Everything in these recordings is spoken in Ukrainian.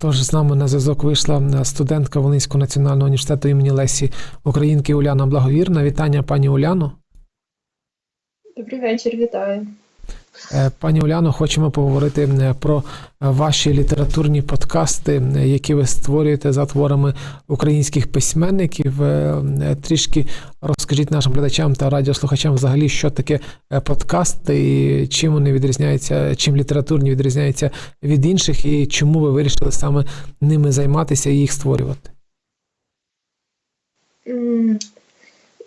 Тож з нами на зв'язок вийшла студентка Волинського національного університету імені Лесі Українки Уляна Благовірна. Вітання, пані Уляно. Добрий вечір, вітаю. Е, Пані Уляно, хочемо поговорити е, про ваші літературні подкасти, е, які ви створюєте за творами українських письменників. Е, е, Трішки розкажіть нашим глядачам та радіослухачам взагалі, що таке е, подкасти, і чим вони відрізняються, чим літературні відрізняються від інших, і чому ви вирішили саме ними займатися і їх створювати.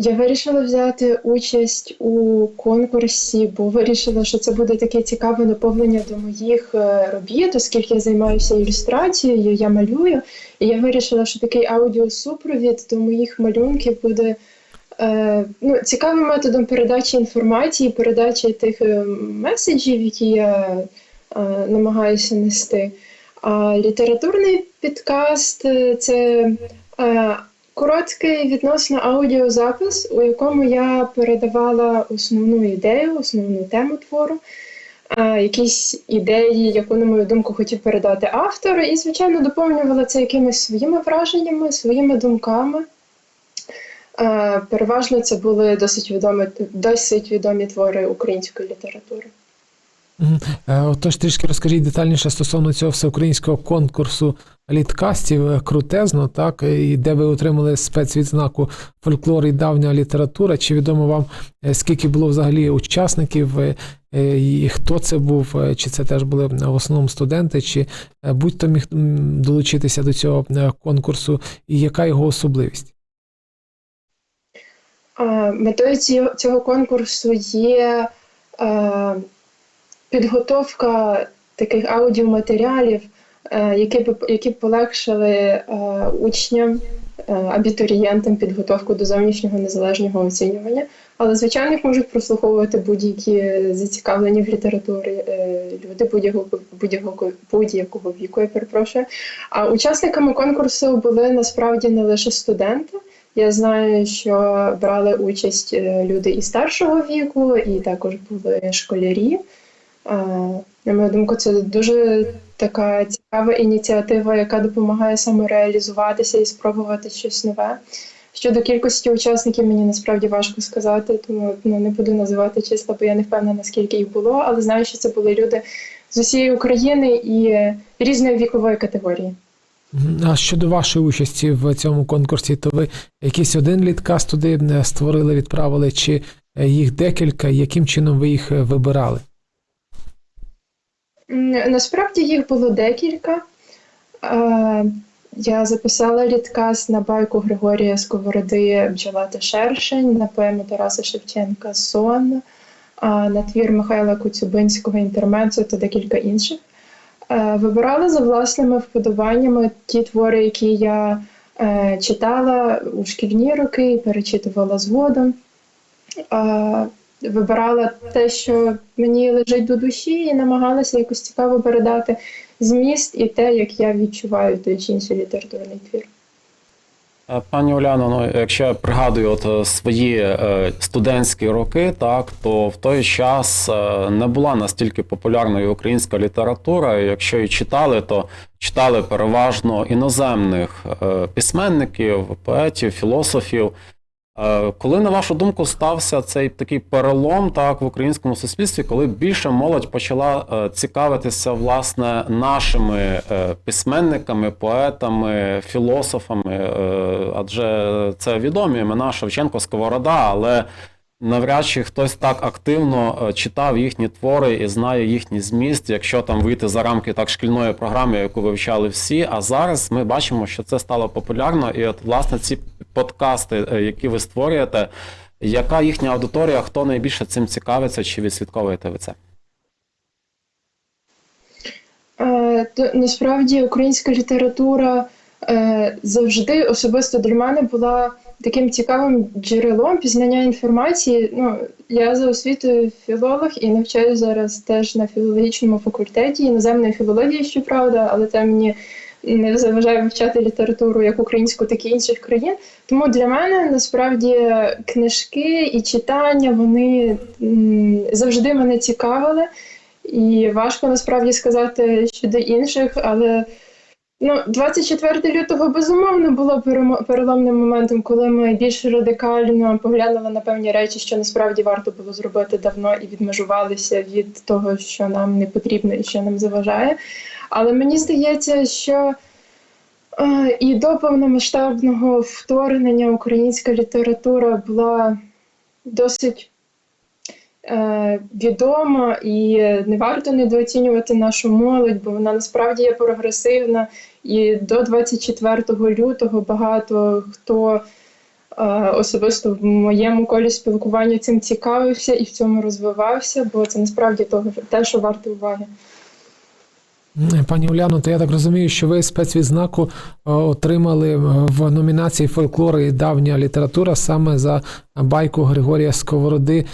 Я вирішила взяти участь у конкурсі, бо вирішила, що це буде таке цікаве наповнення до моїх е, робіт, оскільки я займаюся ілюстрацією, я малюю. І я вирішила, що такий аудіосупровід до моїх малюнків буде е, ну, цікавим методом передачі інформації, передачі тих е, меседжів, які я е, намагаюся нести. А літературний підкаст е, це. е, Короткий відносно аудіозапис, у якому я передавала основну ідею, основну тему твору, е, якісь ідеї, яку, на мою думку, хотів передати автор, і, звичайно, доповнювала це якимись своїми враженнями, своїми думками. Е, Переважно це були досить відомі, досить відомі твори української літератури. Е, Отож, трішки розкажіть детальніше стосовно цього всеукраїнського конкурсу літкастів Е, крутезно, так і де ви отримали спецвідзнаку фольклор і давня література. Чи відомо вам е, скільки було взагалі учасників, і хто це був? Чи це теж були в основному студенти, чи будь-хто міг долучитися до цього конкурсу, і яка його особливість? Метою цього конкурсу є підготовка таких аудіоматеріалів, е, які б які б полегшили е, учням, е, абітурієнтам підготовку до зовнішнього незалежного оцінювання. Але, звичайно, їх можуть прослуховувати будь-які зацікавлені в літературі люди будь-якого будь-якого віку, я перепрошую. А учасниками конкурсу були насправді не лише студенти. Я знаю, що брали участь люди і старшого віку, і також були школярі. На мою думку, це дуже така цікава ініціатива, яка допомагає самореалізуватися і спробувати щось нове. Щодо кількості учасників, мені насправді важко сказати, тому ну, не буду називати числа, бо я не впевнена, скільки їх було, але знаю, що це були люди з усієї України і різної вікової категорії. А щодо вашої участі в цьому конкурсі, то ви якийсь один літкаст туди е, створили, відправили, чи е, їх декілька, яким чином ви їх е, вибирали? Насправді їх було декілька. Е, Я записала літкаст на байку Григорія Сковороди Бджола та Шершень, на поему Тараса Шевченка Сон, на твір Михайла Коцюбинського Інтермецо та декілька інших. Е, Вибирала за власними вподобаннями ті твори, які я е, читала у шкільні роки і перечитувала згодом. Вибирала те, що мені лежить до душі, і намагалася якось цікаво передати зміст і те, як я відчуваю той чи інший літературний твір. Е, Пані Уляно, ну якщо я пригадую от е, свої е, студентські роки, так то в той час не була настільки популярною українська література. Якщо і читали, то читали переважно іноземних письменників, поетів, філософів. Е, Коли, на вашу думку, стався цей такий перелом так в українському суспільстві, коли більше молодь почала е, цікавитися власне нашими е, письменниками, поетами, філософами, адже це відомі імена Шевченко, Сковорода, але навряд чи хтось так активно е, читав їхні твори і знає їхній зміст, якщо там вийти за рамки так шкільної програми, яку вивчали всі. А зараз ми бачимо, що це стало популярно, і от власне ці подкасти, е, які ви створюєте, яка їхня аудиторія, хто найбільше цим цікавиться, чи відслідковуєте ви це? Е, то, насправді українська література завжди особисто для мене була таким цікавим джерелом пізнання інформації. Ну, я за освітою філолог і навчаю зараз теж на філологічному факультеті іноземної філології, щоправда, але це мені не заважає вивчати літературу як українську, так і інших країн. Тому для мене насправді книжки і читання вони завжди мене цікавили. І важко насправді сказати щодо інших, але ну, 24 лютого безумовно було переломним моментом, коли ми більш радикально поглянули на певні речі, що насправді варто було зробити давно і відмежувалися від того, що нам не потрібно і що нам заважає. Але мені здається, що е, і до повномасштабного вторгнення українська література була досить відома, і не варто недооцінювати нашу молодь, бо вона насправді є прогресивна. І до 24 лютого багато хто е, особисто в моєму колі спілкування цим цікавився і в цьому розвивався, бо це насправді те, що варто уваги. Пані Уляно, то я так розумію, що ви спецвідзнаку е, отримали е, в номінації фольклор і давня література саме за байку Григорія Сковороди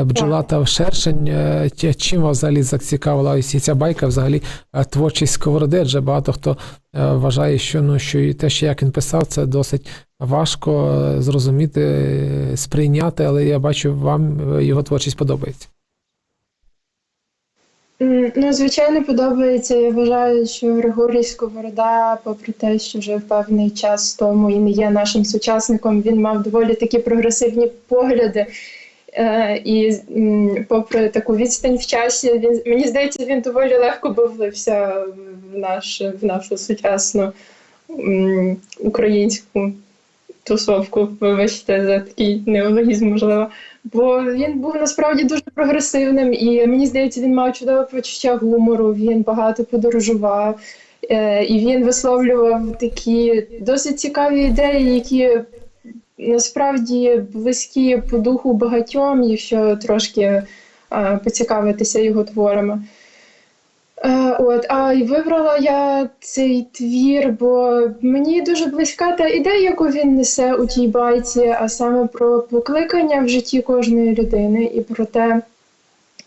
е, Бджолата в шершень. Е, Чим вас взагалі зацікавила ось ця байка, взагалі е, творчість Сковороди? Адже багато хто вважає, що ну що і те, що як він писав, це досить важко зрозуміти, сприйняти, але я бачу, вам його творчість подобається. Ну, звичайно, подобається. Я вважаю, що Григорій Сковорода, попри те, що вже певний час тому і не є нашим сучасником, він мав доволі такі прогресивні погляди. Е, і попри таку відстань в часі, він мені здається, він доволі легко би влився в наш в нашу сучасну українську тусовку. Вибачте за такий неологізм, можливо. Бо він був насправді дуже прогресивним, і мені здається, він мав чудове почуття гумору. Він багато подорожував, е, і він висловлював такі досить цікаві ідеї, які насправді близькі по духу багатьом, якщо трошки е, поцікавитися його творами. Е, От, а й вибрала я цей твір, бо мені дуже близька та ідея, яку він несе у тій байці, а саме про покликання в житті кожної людини і про те,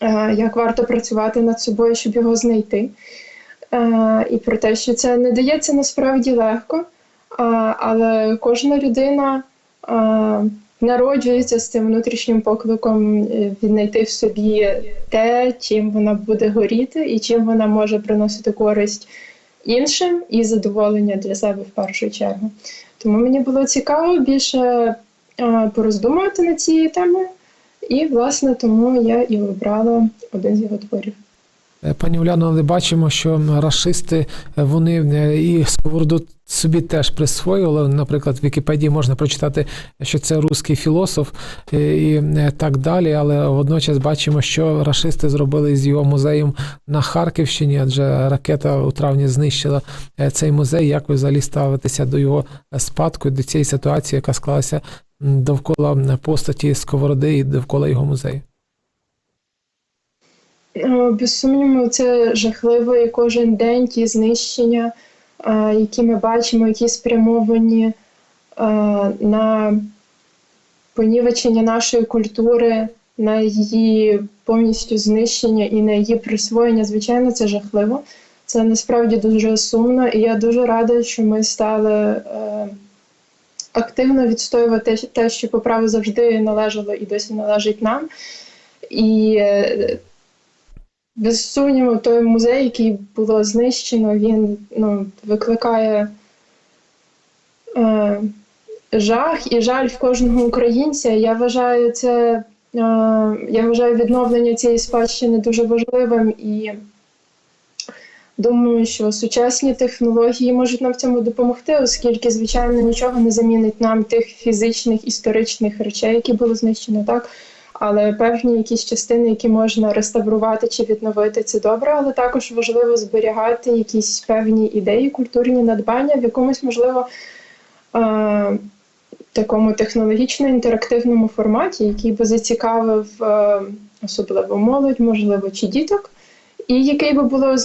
е, як варто працювати над собою, щоб його знайти. І про те, що це не дається насправді легко, але кожна людина народжується з цим внутрішнім покликом е, віднайти в собі те, чим вона буде горіти, і чим вона може приносити користь іншим і задоволення для себе в першу чергу. Тому мені було цікаво більше пороздумувати над цією темою, і, власне, тому я і обрала один з його творів. Е, Пані Уляно, але бачимо, що рашисти е, вони е, і сковороду собі теж присвоїли. Наприклад, в Вікіпедії можна прочитати, що це русський філософ і так далі. Але водночас бачимо, що рашисти зробили з його музеєм на Харківщині, адже ракета у травні знищила цей музей. Як ви взагалі ставитеся до його спадку, до цієї ситуації, яка склалася довкола постаті Сковороди і довкола його музею? Е, Без сумніву, це жахливо і кожен день ті знищення, е, які ми бачимо, які спрямовані е, на понівечення нашої культури, на її повністю знищення і на її присвоєння. Звичайно, це жахливо. Це насправді дуже сумно, і я дуже рада, що ми стали активно відстоювати те, що по праву завжди належало і досі належить нам. І без сумніву, той музей, який було знищено, він ну, викликає е, жах і жаль в кожного українця. Я вважаю це, е, я вважаю відновлення цієї спадщини дуже важливим і думаю, що сучасні технології можуть нам в цьому допомогти, оскільки, звичайно, нічого не замінить нам тих фізичних історичних речей, які були знищені, так. Але певні якісь частини, які можна реставрувати чи відновити, це добре, але також важливо зберігати якісь певні ідеї, культурні надбання в якомусь, можливо, е- такому технологічно інтерактивному форматі, який би зацікавив е- особливо молодь, можливо, чи діток, і який би було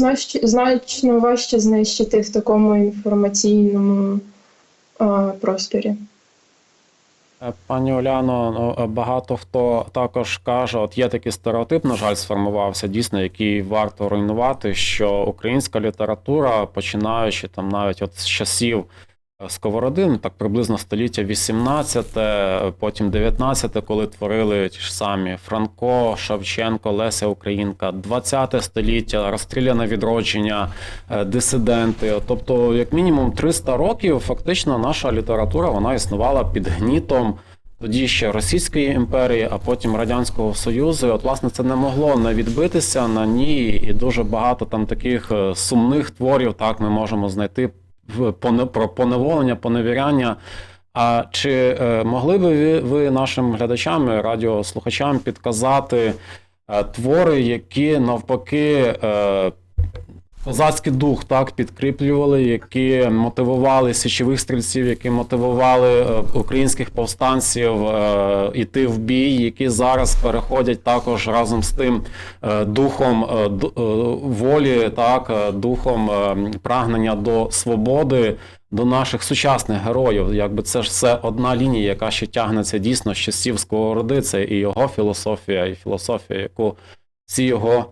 значно важче знищити в такому інформаційному е- просторі. Е, Пані Оляно, ну, е, багато хто також каже, от є такий стереотип, на жаль, сформувався дійсно, який варто руйнувати, що українська література, починаючи там навіть от з часів сковороди, ну, так приблизно століття 18, е, потім 19, коли творили ті ж самі Франко, Шевченко, Леся Українка, 20 століття, розстріляне відродження, е, дисиденти. Тобто, як мінімум 300 років, фактично наша література вона існувала під гнітом. Тоді ще Російської імперії, а потім Радянського Союзу. І от, власне, це не могло не відбитися на ній, і дуже багато там таких е, сумних творів так ми можемо знайти про поневолення, поневіряння. А чи е, могли би ви, нашим глядачам, радіослухачам підказати е, твори, які навпаки е, козацький дух так підкріплювали, які мотивували січових стрільців, які мотивували е, українських повстанців е, іти в бій, які зараз переходять також разом з тим е, духом ду- волі, так духом прагнення до свободи. До наших сучасних героїв, якби це ж все одна лінія, яка ще тягнеться дійсно з часів Сковороди, це і його філософія, і філософія, яку всі його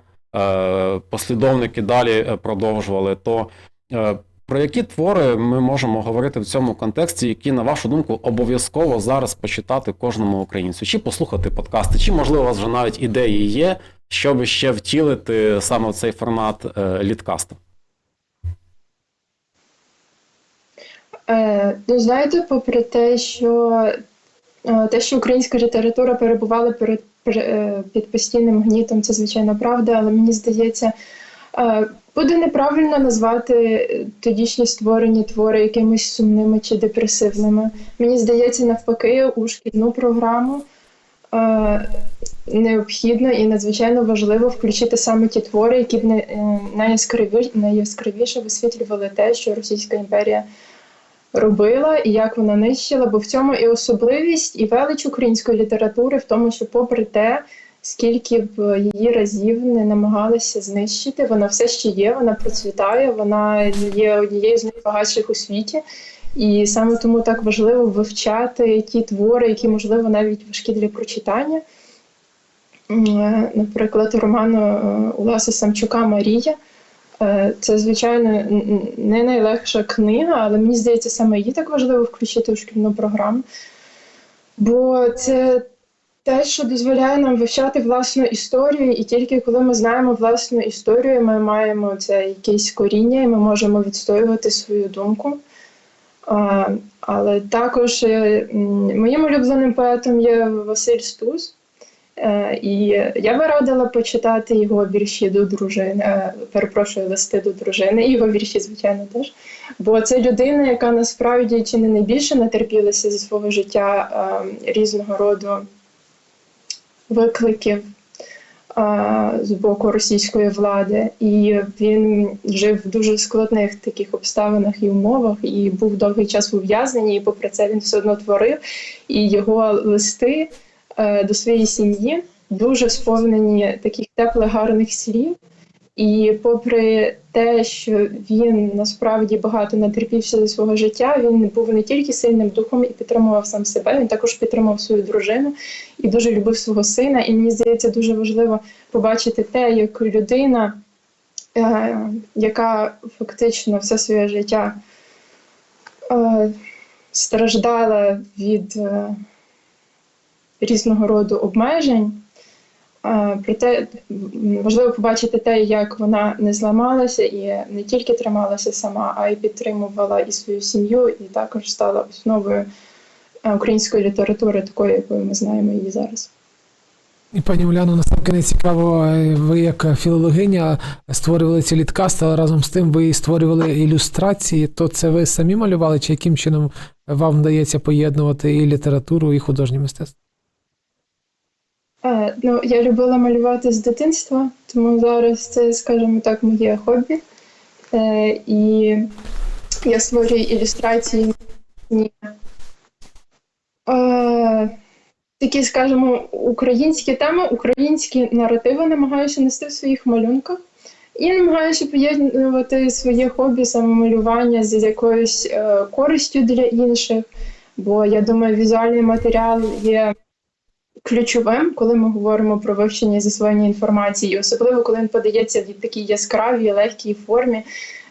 послідовники далі е, продовжували. То е, про які твори ми можемо говорити в цьому контексті, які, на вашу думку, обов'язково зараз почитати кожному українцю, чи послухати подкасти, чи можливо у вас вже навіть ідеї є, щоб ще втілити саме в цей формат е, літкасту? Е, ну, знаєте, попри те, що е, те, що українська література перебувала перед, пер- е, під постійним гнітом, це звичайно правда, але мені здається, е, буде неправильно назвати тодішні створені твори якимись сумними чи депресивними. Мені здається, навпаки, у шкільну програму. е, Необхідно і надзвичайно важливо включити саме ті твори, які б е, найяскравіше висвітлювали те, що Російська імперія робила і як вона нищила, бо в цьому і особливість, і велич української літератури, в тому, що, попри те, скільки б її разів не намагалися знищити, вона все ще є, вона процвітає, вона є однією з найбагатших у світі. І саме тому так важливо вивчати ті твори, які, можливо, навіть важкі для прочитання. Е, Наприклад, роман е, Уласа Самчука Марія. Е, Це, звичайно, не найлегша книга, але мені здається, саме її так важливо включити у шкільну програму. Бо це те, що дозволяє нам вивчати власну історію, і тільки коли ми знаємо власну історію, ми маємо це якесь коріння, і ми можемо відстоювати свою думку. Але також е, моїм улюбленим поетом є Василь Стус. Е, І я би радила почитати його вірші до дружини, е, перепрошую, листи до дружини, його вірші, звичайно, теж. Бо це людина, яка насправді чи не найбільше натерпілася зі свого життя е, різного роду викликів з боку російської влади. І він жив в дуже складних таких обставинах і умовах, і був довгий час в ув'язненні, і попри це він все одно творив. І його листи до своєї сім'ї дуже сповнені таких теплих гарних слів. І попри те, що він насправді багато натерпівся за свого життя, він був не тільки сильним духом і підтримував сам себе, він також підтримував свою дружину і дуже любив свого сина. І мені здається, дуже важливо побачити те, як людина, е, яка фактично все своє життя е, страждала від е, різного роду обмежень. Проте важливо побачити те, як вона не зламалася і не тільки трималася сама, а й підтримувала і свою сім'ю, і також стала основою української літератури, такої, якою ми знаємо її зараз. І пані Уляно, насамкінець цікаво, ви як філологиня створювали ці літкасти, але разом з тим ви створювали ілюстрації. То це ви самі малювали, чи яким чином вам вдається поєднувати і літературу, і художнє мистецтво? Е, Ну, я любила малювати з дитинства, тому зараз це, скажімо так, моє хобі. Е, І я створюю ілюстрації. Е, Такі, скажімо, українські теми, українські наративи намагаюся нести в своїх малюнках. І намагаюся поєднувати своє хобі, самомалювання з якоюсь е, користю для інших. Бо я думаю, візуальний матеріал є ключовим, коли ми говоримо про вивчення і засвоєння інформації, особливо коли він подається в такій яскравій, легкій формі.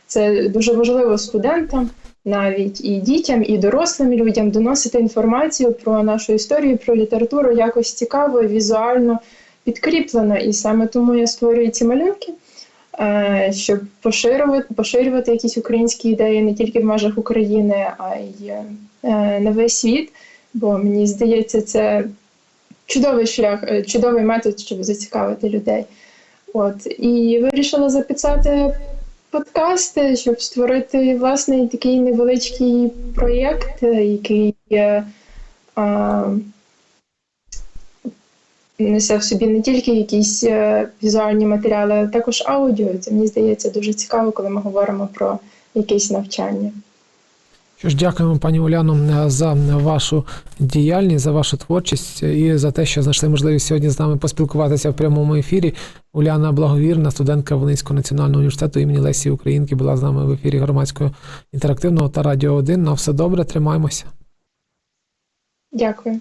Це дуже важливо студентам, навіть і дітям, і дорослим людям доносити інформацію про нашу історію, про літературу якось цікаво, візуально підкріплено. І саме тому я створюю ці малюнки, е, щоб поширювати, поширювати якісь українські ідеї не тільки в межах України, а й е, на весь світ. Бо мені здається, це чудовий шлях, е, чудовий метод, щоб зацікавити людей. От і вирішила записати подкасти, щоб створити власний такий невеличкий проєкт, е, який а, несе в собі не тільки якісь е, візуальні матеріали, а також аудіо. Це мені здається дуже цікаво, коли ми говоримо про якесь навчання. Що ж, дякуємо, пані Уляно, за вашу діяльність, за вашу творчість і за те, що знайшли можливість сьогодні з нами поспілкуватися в прямому ефірі. Уляна Благовірна, студентка Волинського національного університету імені Лесі Українки, була з нами в ефірі громадського інтерактивного та радіо 1. На все добре, тримаємося. Дякую.